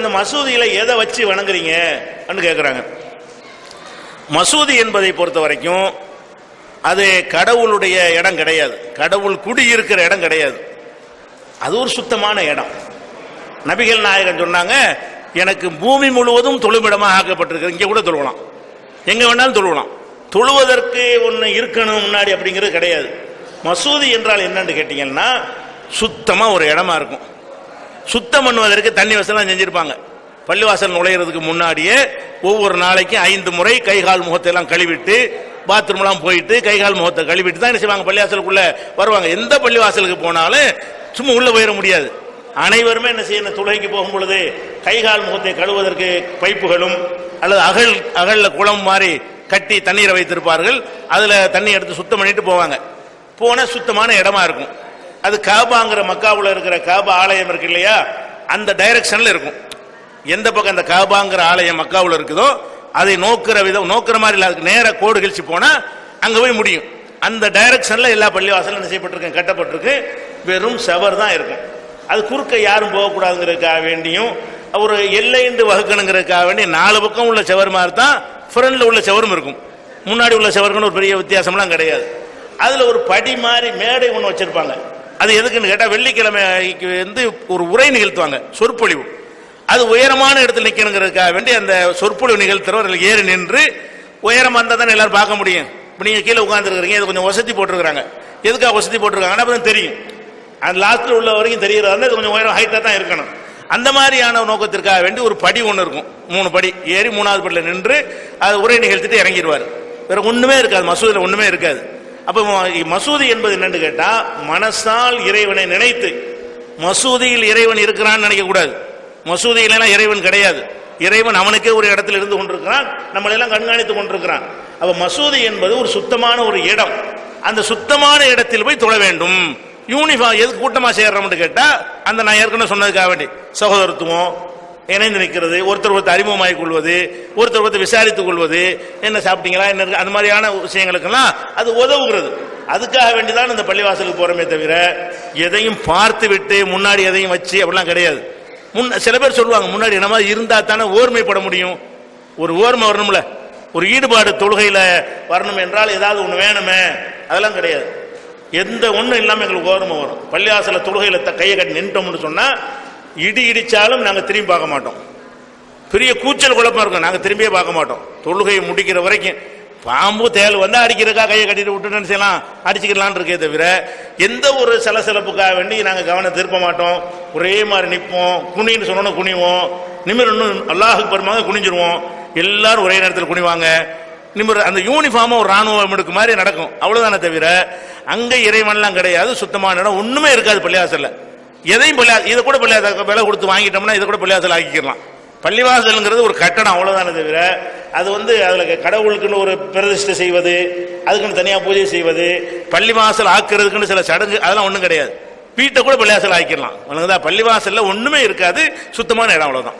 அந்த மசூதியில எதை வச்சு வணங்குறீங்க? கேட்குறாங்க மசூதி என்பதை பொறுத்த வரைக்கும் அது கடவுளுடைய இடம் கிடையாது. கடவுள் குடியிருக்கிற இடம் கிடையாது. அது ஒரு சுத்தமான இடம். நபிகள் நாயகன் சொன்னாங்க எனக்கு பூமி முழுவதும் தொழுமிடமாக ஆக்கப்பட்டிருக்கு இங்கே கூட தொழுவலாம். எங்கே வேணாலும் தொழுவலாம். தொழுவதற்கு ஒன்று இருக்கணும் முன்னாடி அப்படிங்கிறது கிடையாது. மசூதி என்றால் என்னன்னு கேட்டீங்கன்னா சுத்தமாக ஒரு இடமா இருக்கும். சுத்தம் பண்ணுவதற்கு தண்ணி வசதிலாம் செஞ்சிருப்பாங்க. பள்ளிவாசல் நுழையிறதுக்கு முன்னாடியே ஒவ்வொரு நாளைக்கும் ஐந்து முறை கை கால் முகத்தை எல்லாம் கழுவிட்டு பாத்ரூம்லாம் போயிட்டு கை கால் முகத்தை கழுவிட்டு தான் என்ன செய்வாங்க? பள்ளிவாசலுக்குள்ள வருவாங்க. எந்த பள்ளிவாசலுக்கு போனாலும் சும்மா உள்ள போயிட முடியாது. அனைவருமே என்ன செய்யணும்? துளைக்கு போகும் பொழுது கைகால் முகத்தை கழுவுவதற்கு பைப்புகளும் அல்லது அகல் அகல்ல குளம் மாதிரி கட்டி தண்ணீரை வைத்திருப்பார்கள். அதுல தண்ணி எடுத்து சுத்தம் பண்ணிட்டு போவாங்க. போன சுத்தமான இடமா இருக்கும். அது காபாங்கிற மக்காவில் இருக்கிற காபா ஆலயம் இருக்கு இல்லையா? அந்த டைரக்ஷன்ல இருக்கும். எந்த பக்கம் அந்த காபாங்கிற ஆலயம் மக்காவில் இருக்குதோ அதை நோக்கிற விதம் நோக்கிற மாதிரி இல்லை அதுக்கு நேர கோடு கழிச்சு போனா அங்க போய் முடியும். அந்த டைரக்ஷன்ல எல்லா பள்ளிவாசலும் என்ன செய்யப்பட்டிருக்கு? கட்டப்பட்டிருக்கு. வெறும் செவர் தான் இருக்கும் அது குறுக்க யாரும் போகக்கூடாதுங்கிறதுக்காக வேண்டியும் ஒரு எல்லைண்டு வகுக்கணுங்கிறதுக்காக வேண்டி நாலு பக்கம் உள்ள செவர் மாதிரி தான் ஃப்ரண்ட்ல உள்ள செவரும் இருக்கும். முன்னாடி உள்ள செவருக்குன்னு ஒரு பெரிய வித்தியாசம்லாம் கிடையாது. அதுல ஒரு படி மாதிரி மேடை ஒன்று வச்சிருப்பாங்க. அது எதுக்குன்னு கேட்டால் வெள்ளிக்கிழமைக்கு வந்து ஒரு உரை நிகழ்த்துவாங்க சொற்பொழிவு. அது உயரமான இடத்துல நிக்கணுங்கிறதுக்காக வேண்டி அந்த சொற்பொழிவு நிகழ்த்துறவர் ஏறி நின்று உயரமாக இருந்தால் தானே எல்லாரும் பார்க்க முடியும். இப்போ நீங்கள் கீழே உட்காந்துருக்கிறீங்க இது கொஞ்சம் வசதி போட்டிருக்கிறாங்க. எதுக்காக வசதி போட்டிருக்காங்கன்னா அப்பதான் தெரியும். அந்த லாஸ்ட்டில் உள்ள வரைக்கும் தெரிகிறதா இது கொஞ்சம் உயரம் ஹைட்டாக தான் இருக்கணும். அந்த மாதிரியான நோக்கத்திற்காக வேண்டி ஒரு படி ஒன்று இருக்கும். மூணு படி. ஏறி மூணாவது படியில் நின்று அது உரை நிகழ்த்திட்டு இறங்கிடுவார். வேற ஒன்றுமே இருக்காது மசூதியில் ஒன்றுமே இருக்காது. அப்போ மசூதி என்பது என்னன்னு கேட்டா மனசால் இறைவனை நினைத்து. மசூதியில் இறைவன் இருக்கிறான்னு நினைக்கக்கூடாது மசூதியிலலாம் மசூதியில எல்லாம் இறைவன் கிடையாது. இறைவன் அவனுக்கே ஒரு இடத்துல இருந்து கொண்டிருக்கிறான். நம்மளை எல்லாம் கண்காணித்து கொண்டிருக்கிறான். அப்ப மசூதி என்பது ஒரு சுத்தமான ஒரு இடம். அந்த சுத்தமான இடத்தில் போய் தொழ வேண்டும். யூனிஃபார்ம் எது கூட்டமா சேர்றோம்னு கேட்டா அந்த நான் ஏற்கனவே சொன்னதுக்காக வேண்டி. சகோதரத்துவம் இணைந்து நிற்கிறது ஒருத்தர் ஒருத்தர் அறிமுகமாகிக் கொள்வது ஒருத்தர் ஒருத்தர் விசாரித்துக் கொள்வது என்ன சாப்பிட்டீங்களா என்ன அந்த மாதிரியான விஷயங்களுக்கெல்லாம் அது உதவுகிறது. அதுக்காக வேண்டிதான் இந்த பள்ளிவாசலுக்கு போகிறோமே தவிர எதையும் பார்த்து விட்டு முன்னாடி எதையும் வச்சு அப்படிலாம் கிடையாது. முன் சில பேர் சொல்லுவாங்க முன்னாடி என்ன மாதிரி இருந்தா தானே ஓர்மைப்பட முடியும். ஒரு ஓர்மை வரணும்ல. ஒரு ஈடுபாடு தொழுகையில வரணும் என்றால் ஏதாவது ஒன்று வேணுமே. அதெல்லாம் கிடையாது. எந்த ஒன்றும் இல்லாமல் எங்களுக்கு ஓர்மை வரும். பள்ளிவாசல தொழுகையில த- கையை கட்டி நின்ட்டோம்னு சொன்னா இடி இடிச்சாலும் நாங்கள் திரும்பி பார்க்க மாட்டோம். பெரிய கூச்சல் குழப்பம் இருக்கும். நாங்கள் திரும்பியே பார்க்க மாட்டோம். தொழுகையை முடிக்கிற வரைக்கும் பாம்பு தேல் வந்து அடிக்கிறக்கா கையை கட்டிட்டு விட்டுட்டு செய்யலாம்? அடிச்சுக்கலாம்னு இருக்கே தவிர எந்த ஒரு சலசலப்புக்காக வேண்டி நாங்கள் கவனம் திருப்ப மாட்டோம். ஒரே மாதிரி நிற்போம் குனின்னு சொன்னோன்னு குனிவோம். நிமிர் இன்னும் அல்லாஹுக்கு பெருமாக குனிஞ்சிருவோம். எல்லாரும் ஒரே நேரத்தில் குனிவாங்க. நிமிர் அந்த யூனிஃபார்மாக ஒரு ராணுவம் எடுக்க மாதிரி நடக்கும். அவ்வளோதானே தவிர அங்கே இறைவன்லாம் கிடையாது. சுத்தமான இடம் ஒன்றுமே இருக்காது பள்ளிவாசல்ல. எதையும் பிள்ளையா இதை கூட பிள்ளையா விலை கொடுத்து வாங்கிட்டோம்னா இதை கூட பிள்ளையாசல் ஆக்கிக்கலாம் பள்ளிவாசல்ங்கிறது ஒரு கட்டணம் அவ்வளோதானே தவிர அது வந்து அதில் கடவுளுக்குன்னு ஒரு பிரதிஷ்டை செய்வது அதுக்குன்னு தனியாக பூஜை செய்வது பள்ளிவாசல் ஆக்குறதுக்குன்னு சில சடங்கு அதெல்லாம் ஒன்றும் கிடையாது. வீட்டை கூட பள்ளிவாசல் ஆக்கிடலாம். ஒழுங்குதான் பள்ளிவாசலில் ஒன்றுமே இருக்காது சுத்தமான இடம் அவ்வளோதான்